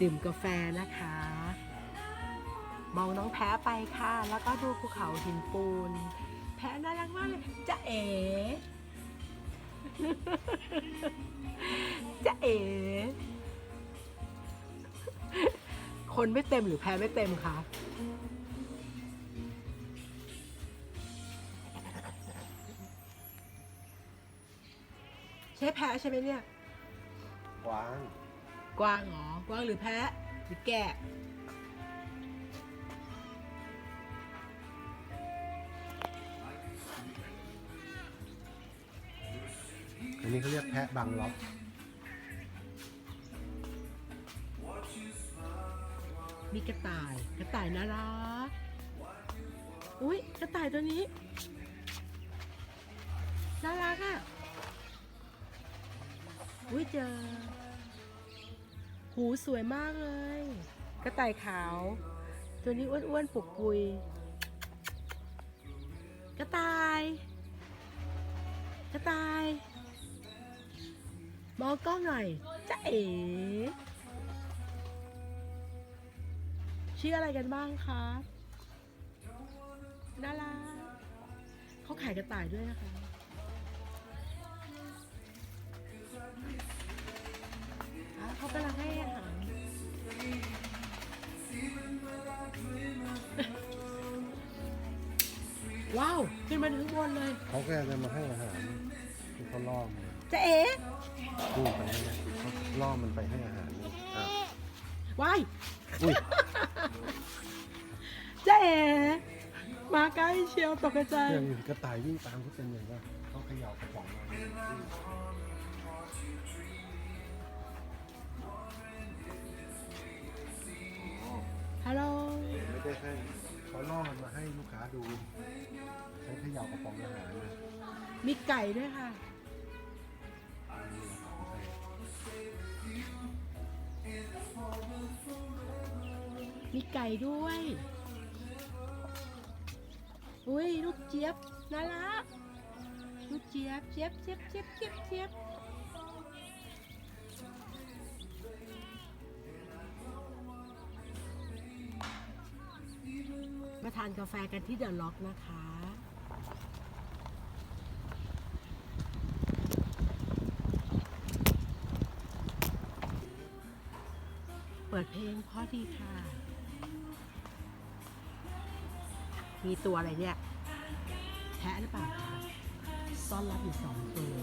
ดื่มกาแฟนะคะ มองน้องแพ้ไปค่ะ แล้วก็ดูภูเขาหินปูน แพ้น่ารักมากเลยจะเอ๋จะเอ๋คนไม่เต็มหรือแพ้ไม่เต็มคะใช่แพ้ใช่ไหมเนี่ยกวาง กวางเหรอกวางหรือแพะหรือแกะอันนี้เขาเรียกแพะบางล็อกมีกระต่าย กระต่ายน่ารัก อุ้ยกระต่ายตัวนี้ น่ารักอะ่ะ อุ้ยเจอ หูสวยมากเลย กระต่ายขาว ตัวนี้อ้วนๆปุกปุย กระต่าย กระต่าย มองกล้องหน่อยจะเอ๋ชื่ออะไรกันบ้างคะน่ารักเขาขายกระต่ายด้วยนะคะ ว้าวขึ้นมาถึงข้างบนเลยเขาก็จะมาให้อาหารที่เขาล่อมันจะเอ๋พูดไปให้เนี่ยเขาล่อมันไปให้อาหารนี่อะว้ายอุ้ยจะเอ๋มาใกล้เชียวตกใจเนี่ยมีกระต่ายวิ่งตามเขาเป็นอย่างว่าเขาเขย่ากระป๋องมาฮัลโหลไม่ได้ให้เขาล่อมันมาให้ลูกค้าดูใช้ เขย่ากระป๋องอาหารนะมีไก่ด้วยค่ะ มีไก่ด้วย อุ้ยลูกเจี๊ยบน่ารัก ลูกเจี๊ยบเจี๊ยบเจี๊ยบเจี๊ยบเจี๊ยบเจี๊ยบมาทานกาแฟกันที่เดอะล็อกนะคะ ปิดเพลงเพราะดีค่ะ มีตัวอะไรเนี่ย แพะหรือเปล่าคะซ่อนรับอยู่สองตัว